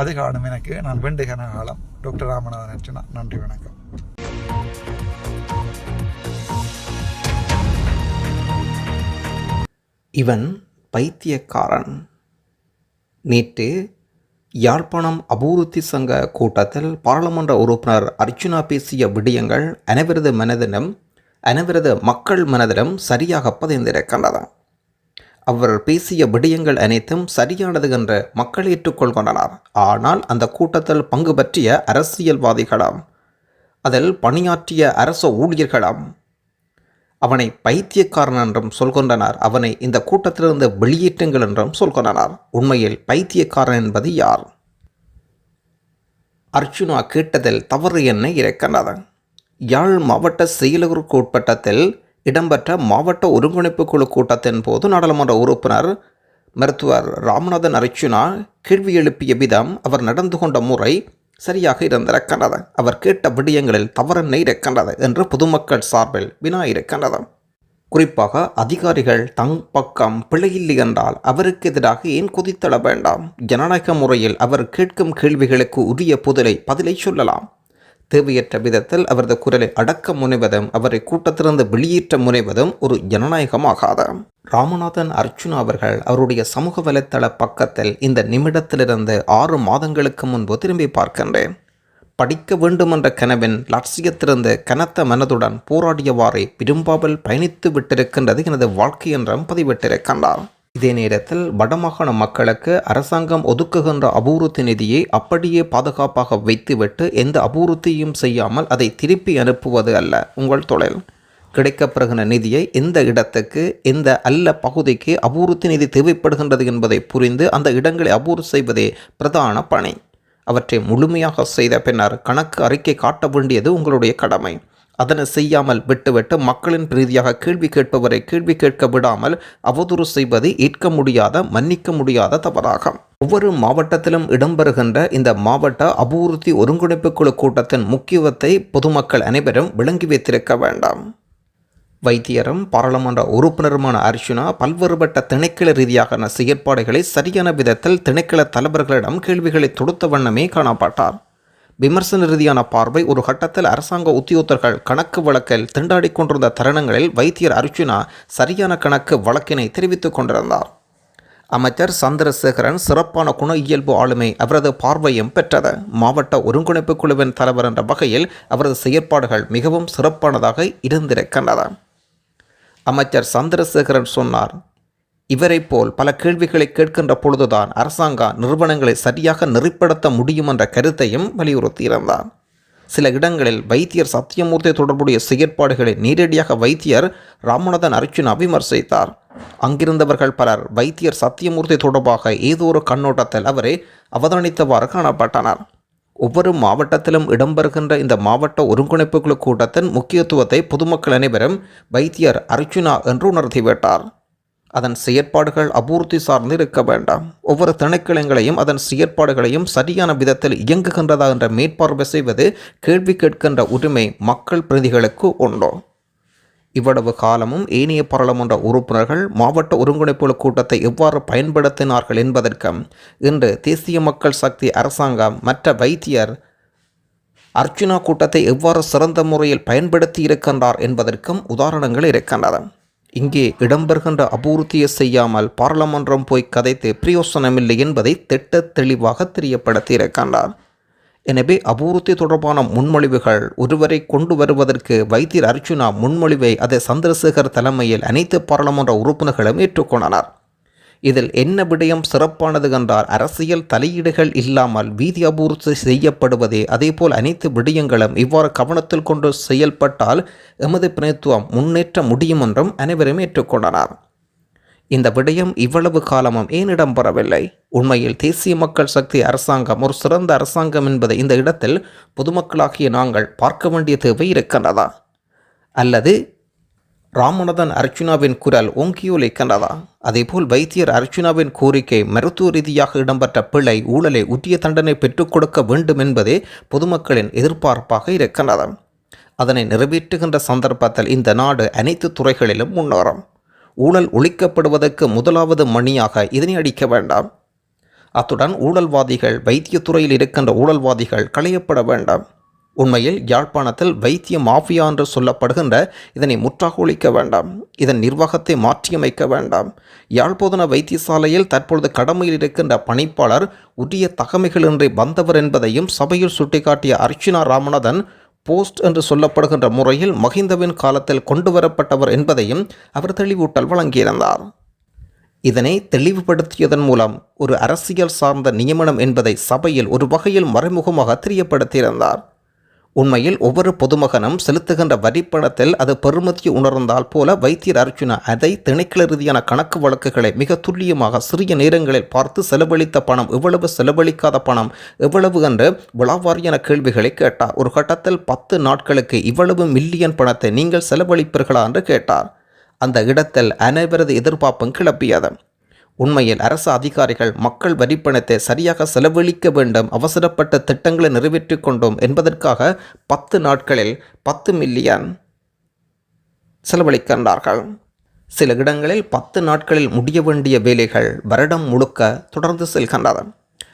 அது காணும் எனக்கு. நான் வேண்டுகன காலம் டாக்டர் ராமநாதன் அர்ச்சனா நன்றி வணக்கம். இவன் பைத்தியக்காரன். நேற்று யாழ்ப்பாணம் அபிவிருத்தி சங்க கூட்டத்தில் பாராளுமன்ற உறுப்பினர் அர்ச்சுனா பேசிய விடயங்கள் அனைவரது மனதிலும் அனைவரது மக்கள் மனதிலும் சரியாக பதிந்திருக்கின்றன. அவர் பேசிய விடயங்கள் அனைத்தும் சரியானது என்று மக்கள் ஏற்றுக்கொள்கின்றனர் ஆனால் அந்த கூட்டத்தில் பங்கு பற்றிய அரசியல்வாதிகளாம் அதில் பணியாற்றிய அரச ஊழியர்களாம் அவனை பைத்தியக்காரன் என்றும் சொல்கின்றனர். அவனை இந்த கூட்டத்திலிருந்து வெளியேற்றுங்கள் என்றும் சொல்கின்றனர். உண்மையில் பைத்தியக்காரன் என்பது யார்? அர்ச்சுனா கேட்டதில் தவறு என்ன இருக்கின்றது யாழ் மாவட்ட செயலகருக்கு உட்பட்டத்தில் இடம்பெற்ற மாவட்ட ஒருங்கிணைப்பு குழு கூட்டத்தின் போது நாடாளுமன்ற உறுப்பினர் மருத்துவர் ராமநாதன் அர்ச்சுனா கேள்வி எழுப்பிய விதம் அவர் நடந்து கொண்ட முறை சரியாக இருந்திருக்கின்றது. அவர் கேட்ட விடயங்களில் தவறென்ன இருக்கின்றது என்று பொதுமக்கள் சார்பில் வினா இருக்கின்றது குறிப்பாக அதிகாரிகள் தங் பக்கம் பிழையில்லை என்றால் அவருக்கு எதிராக ஏன் குதித்தள வேண்டாம்? ஜனநாயக முறையில் அவர் கேட்கும் கேள்விகளுக்கு உரிய புதலை பதிலை சொல்லலாம். தேவையற்ற விதத்தில் அவரது குரலை அடக்க முனைவதும் அவரை கூட்டத்திலிருந்து வெளியேற்ற முனைவதும் ஒரு ஜனநாயகமாகாது. ராமநாதன் அர்ஜுனா அவர்கள் அவருடைய சமூக வலைத்தள பக்கத்தில் இந்த நிமிடத்திலிருந்து ஆறு மாதங்களுக்கு முன்பு திரும்பி பார்க்கின்றேன். படிக்க வேண்டுமென்ற கனவின் லட்சியத்திலிருந்து கனத்த மனதுடன் போராடியவாறே விரும்பாமல் பயணித்து விட்டிருக்கின்றது எனது வாழ்க்கை என்றும் பதிவிட்டிருக்கின்றார். இதே நேரத்தில் வடமாகாண மக்களுக்கு அரசாங்கம் ஒதுக்குகின்ற அபூர்த்தி நிதியை அப்படியே பாதுகாப்பாக வைத்துவிட்டு எந்த அபூர்த்தியும் செய்யாமல் அதை திருப்பி அனுப்புவது அல்ல. உங்கள் தொழில். கிடைக்கப்பெறுகின்ற நிதியை எந்த இடத்துக்கு எந்த அல்ல பகுதிக்கு அபூர்த்தி நிதி தேவைப்படுகின்றது என்பதை புரிந்து அந்த இடங்களை அபூர்த்தி செய்வதே பிரதான பணி. அவற்றை முழுமையாக செய்த பின்னர் கணக்கு அறிக்கை காட்ட வேண்டியது உங்களுடைய கடமை. அதனை செய்யாமல் விட்டுவிட்டு மக்களின் பிரீதியாக கேள்வி கேட்பவரை கேள்வி கேட்க விடாமல் அவதூறு செய்வது ஏற்க முடியாத மன்னிக்க முடியாத தவறாகும். ஒவ்வொரு மாவட்டத்திலும் இடம்பெறுகின்ற இந்த மாவட்ட அபிவிருத்தி ஒருங்கிணைப்பு குழு கூட்டத்தின் முக்கியத்துவத்தை பொதுமக்கள் அனைவரும் விளங்கி வைத்திருக்க வேண்டாம். வைத்தியரும் பாராளுமன்ற உறுப்பினருமான அர்ஜுனா பல்வேறுபட்ட திணைக்கள ரீதியான செயற்பாடுகளை சரியான விதத்தில் திணைக்கள தலைவர்களிடம் கேள்விகளை தொடுத்த வண்ணமே காணப்பட்டார். விமர்சன ரீதியான பார்வை ஒரு கட்டத்தில் அரசாங்க உத்தியோகத்தர்கள் கணக்கு வழக்கில் திண்டாடி கொண்டிருந்த தருணங்களில் வைத்தியர் அர்ஜுனா சரியான கணக்கு வழக்கினை தெரிவித்துக் கொண்டிருந்தார். அமைச்சர் சந்திரசேகரன் சிறப்பான குண இயல்பு ஆளுமை அவரது பார்வையும் பெற்றது. மாவட்ட ஒருங்கிணைப்பு குழுவின் தலைவர் என்ற வகையில் அவரது செயற்பாடுகள் மிகவும் சிறப்பானதாக இருந்திருக்கின்றன. அமைச்சர் சந்திரசேகரன் சொன்னார் இவரைப் போல் பல கேள்விகளை கேட்கின்ற பொழுதுதான் அரசாங்க நிறுவனங்களை சரியாக நெறிப்படுத்த முடியும் என்ற கருத்தையும் வலியுறுத்தியிருந்தார். சில இடங்களில் வைத்தியர் சத்தியமூர்த்தி தொடர்புடைய செயற்பாடுகளை நேரடியாக வைத்தியர் ராமநாதன் அர்ச்சுனா விமர்சித்தார் அங்கிருந்தவர்கள் பலர் வைத்தியர் சத்தியமூர்த்தி தொடர்பாக ஏதோ ஒரு கண்ணோட்டத்தில் அவரை அவதானித்தவாறு காணப்பட்டனர். ஒவ்வொரு மாவட்டத்திலும் இடம்பெறுகின்ற இந்த மாவட்ட ஒருங்கிணைப்பு கூட்டத்தின் முக்கியத்துவத்தை பொதுமக்கள் அனைவரும் வைத்தியர் அர்ச்சுனா என்று உணர்த்திவிட்டார். அதன் செயற்பாடுகள் அபூர்த்தி சார்ந்து இருக்க வேண்டாம். ஒவ்வொரு திணைக்களங்களையும் அதன் செயற்பாடுகளையும் சரியான விதத்தில் இயங்குகின்றதா என்ற மேற்பார்வை செய்வது கேள்வி கேட்கின்ற உரிமை மக்கள் பிரதிகளுக்கு உண்டோ? இவ்வளவு காலமும் ஏனைய பாராளுமன்ற உறுப்பினர்கள் மாவட்ட ஒருங்கிணைப்பு கூட்டத்தை எவ்வாறு பயன்படுத்தினார்கள் என்பதற்கும் இன்று தேசிய மக்கள் சக்தி அரசாங்கம் மற்ற வைத்தியர் அர்ச்சுனா கூட்டத்தை எவ்வாறு சிறந்த முறையில் பயன்படுத்தி இருக்கின்றார் என்பதற்கும் உதாரணங்கள் இருக்கின்றன. இங்கே இடம்பெறுகின்ற அபூர்த்தியை செய்யாமல் பாராளுமன்றம் போய் கதைத்து பிரயோசனமில்லை என்பதை திட்ட தெளிவாக தெரியப்படுத்தி இருக்கின்றார் எனவே அபூர்த்தி தொடர்பான முன்மொழிவுகள் ஒருவரை கொண்டு வருவதற்கு வைத்தியர் அர்ஜுனா முன்மொழிவை அதை சந்திரசேகர் தலைமையில் அனைத்து பாராளுமன்ற உறுப்பினர்களும் ஏற்றுக்கொண்டனர். இதில் என்ன விடயம் சிறப்பானது என்றால் அரசியல் தலையீடுகள் இல்லாமல் வீதி அபூர்த்தி செய்யப்படுவதே. அதேபோல் அனைத்து விடயங்களும் இவ்வாறு கவனத்தில் கொண்டு செயல்பட்டால் எமது பிரதித்துவம் முன்னேற்ற முடியும் என்றும் அனைவரும் ஏற்றுக்கொண்டனர். இந்த விடயம் இவ்வளவு காலமும் ஏன் இடம்பெறவில்லை? உண்மையில் தேசிய மக்கள் சக்தி அரசாங்கம் ஒரு சிறந்த அரசாங்கம் என்பதை இந்த இடத்தில் பொதுமக்களாகிய நாங்கள் பார்க்க வேண்டிய தேவை இருக்கின்றதா? அல்லது ராமநாதன் அர்ச்சுனாவின் குரல் ஓங்கியொலிக்கின்றதா அதேபோல் வைத்தியர் அர்ச்சுனாவின் கோரிக்கை மருத்துவ ரீதியாக இடம்பெற்ற பிழை ஊழலை உரிய தண்டனை பெற்றுக் கொடுக்க வேண்டும் என்பதே பொதுமக்களின் எதிர்பார்ப்பாக இருக்கின்றது. அதனை நிறைவேற்றுகின்ற சந்தர்ப்பத்தில் இந்த நாடு அனைத்து துறைகளிலும் முன்னேறும். ஊழல் ஒழிக்கப்படுவதற்கு முதலாவது மணியாக இதனை அடிக்க வேண்டாம். அத்துடன் ஊழல்வாதிகள் வைத்தியத்துறையில் இருக்கின்ற ஊழல்வாதிகள் களையப்பட வேண்டாம். உண்மையில் யாழ்ப்பாணத்தில் வைத்திய மாஃபியா என்று சொல்லப்படுகின்ற இதனை முற்றாக ஒழிக்க வேண்டாம். இதன் நிர்வாகத்தை மாற்றியமைக்க வேண்டாம். யாழ்ப்போதன வைத்தியசாலையில் தற்பொழுது கடமையில் இருக்கின்ற பணிப்பாளர் உரிய தகமைகளின்றி வந்தவர் என்பதையும் சபையில் சுட்டிக்காட்டிய அர்ச்சனா ராமநாதன் போஸ்ட் என்று சொல்லப்படுகின்ற முறையில் மஹிந்தவின் காலத்தில் கொண்டு வரப்பட்டவர் என்பதையும் அவர் தெளிவூட்டல் வழங்கியிருந்தார். இதனை தெளிவுபடுத்தியதன் மூலம் ஒரு அரசியல் சார்ந்த நியமனம் என்பதை சபையில் ஒரு வகையில் மறைமுகமாக தெரியப்படுத்தியிருந்தார். உண்மையில் ஒவ்வொரு பொதுமகனும் செலுத்துகின்ற வரிப்பணத்தில் அது பெறுமதியை உணர்ந்தால் போல வைத்தியர் அர்ஜுனா அதை திணைக்கள ரீதியான கணக்கு வழக்குகளை மிக துல்லியமாக சிறிய நேரங்களில் பார்த்து செலவழித்த பணம் எவ்வளவு செலவழிக்காத பணம் எவ்வளவு என்று விழாவாரியான கேள்விகளை கேட்டார். ஒரு கட்டத்தில் பத்து நாட்களுக்கு இவ்வளவு மில்லியன் பணத்தை நீங்கள் செலவழிப்பீர்களா? என்று கேட்டார். அந்த இடத்தில் அனைவரது எதிர்பார்ப்பும் கிளப்பியது உண்மையில் அரசு அதிகாரிகள் மக்கள் வரிப்பணத்தை சரியாக செலவழிக்க வேண்டும் அவசரப்பட்ட திட்டங்களை நிறைவேற்றிக் கொண்டோம் என்பதற்காக பத்து நாட்களில் பத்து மில்லியன் செலவழிக்கின்றார்கள். சில இடங்களில் பத்து நாட்களில் முடிய வேண்டிய வேலைகள் வருடம் முழுக்க தொடர்ந்து செல்கின்றது.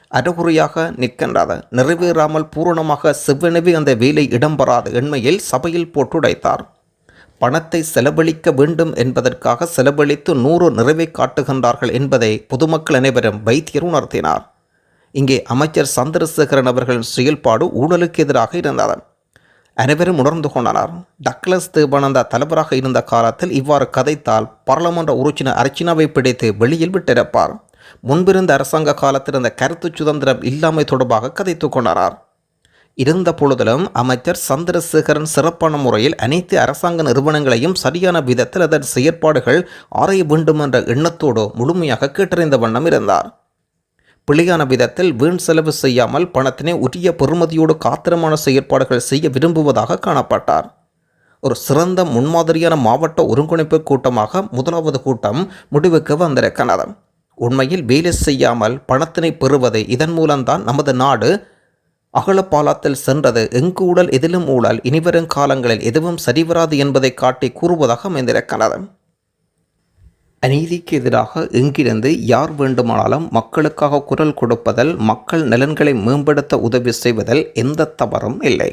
அறகுறையாக நிற்கின்றது. நிறைவேறாமல் பூரணமாக செவ்வெனவே அந்த வேலை இடம்பெறாது எண்மையில் சபையில் போட்டுடைத்தார். பணத்தை செலவழிக்க வேண்டும் என்பதற்காக செலவழித்து நூறு நிறைவை காட்டுகின்றார்கள் என்பதை பொதுமக்கள் அனைவரும் வைத்தியர் உணர்த்தினார். இங்கே அமைச்சர் சந்திரசேகரன் அவர்களின் செயல்பாடு ஊழலுக்கு எதிராக இருந்தது. அனைவரும் உணர்ந்து கொண்டனர். டக்ளஸ் தேவானந்தா தலைவராக இருந்த காலத்தில் இவ்வாறு கதைத்தால் பாராளுமன்ற உறுப்பினர் அர்ச்சினாவை பிடித்து வெளியில் விட்டிருப்பார். முன்பிருந்த அரசாங்க காலத்தில் இருந்த கருத்து சுதந்திரம் இல்லாமை தொடர்பாக கதைத்து கொண்டனர். இருந்த பொழுதிலும் அமைச்சர் சந்திரசேகரன் சிறப்பான முறையில் அனைத்து அரசாங்க நிறுவனங்களையும் சரியான விதத்தில் அதன் செயற்பாடுகள் ஆராய வேண்டும் என்ற எண்ணத்தோடு முழுமையாக கேட்டறிந்த வண்ணம் இருந்தார். பிழையான விதத்தில் வீண் செலவு செய்யாமல் பணத்தினை உரிய பெறுமதியோடு காத்திரமான செயற்பாடுகள் செய்ய விரும்புவதாக காணப்பட்டார். ஒரு சிறந்த முன்மாதிரியான மாவட்ட ஒருங்கிணைப்பு கூட்டமாக முதலாவது கூட்டம் முடிவுக்கு வந்திருக்கிறது. உண்மையில் வேலை செய்யாமல் பணத்தினை பெறுவது இதன் மூலம்தான் நமது நாடு அகலப்பாலத்தில் சென்றது. எங்கு உடல் எதிலும் ஊழல். இனிவரும் காலங்களில் எதுவும் சரிவராது என்பதை காட்டி கூறுவதாக அமைந்திருக்கிறது. அநீதிக்கு எதிராக எங்கிருந்து யார் வேண்டுமானாலும் மக்களுக்காக குரல் கொடுப்பதில் மக்கள் நலன்களை மேம்படுத்த உதவி செய்வதில் எந்த தவறும் இல்லை.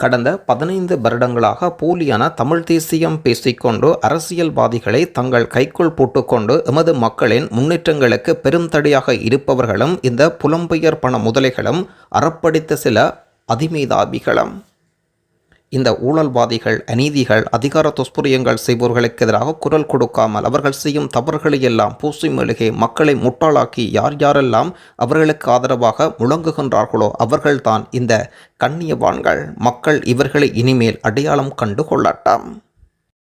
கடந்த பதினைந்து வருடங்களாக போலியான தமிழ் தேசியம் பேசிக்கொண்டு அரசியல்வாதிகளை தங்கள் கைக்குள் போட்டுக்கொண்டு எமது மக்களின் முன்னேற்றங்களுக்கு பெருந்தடையாக இருப்பவர்களும் இந்த புலம்பெயர் பண முதலைகளும் அறப்படித்த சில அதிமேதாபிகளும் இந்த ஊழல்வாதிகள் அநீதிகள் அதிகார துஷ்புரியங்கள் செய்பவர்களுக்கு எதிராக குரல் கொடுக்காமல் அவர்கள் செய்யும் தவறுகளை எல்லாம் பூசி மெழுகே மக்களை முட்டாளாக்கி யார் யாரெல்லாம் அவர்களுக்கு ஆதரவாக முழங்குகின்றார்களோ அவர்கள்தான் இந்த கண்ணியவான்கள். மக்கள் இவர்களை இனிமேல் அடையாளம் கண்டு கொள்ளட்டாம்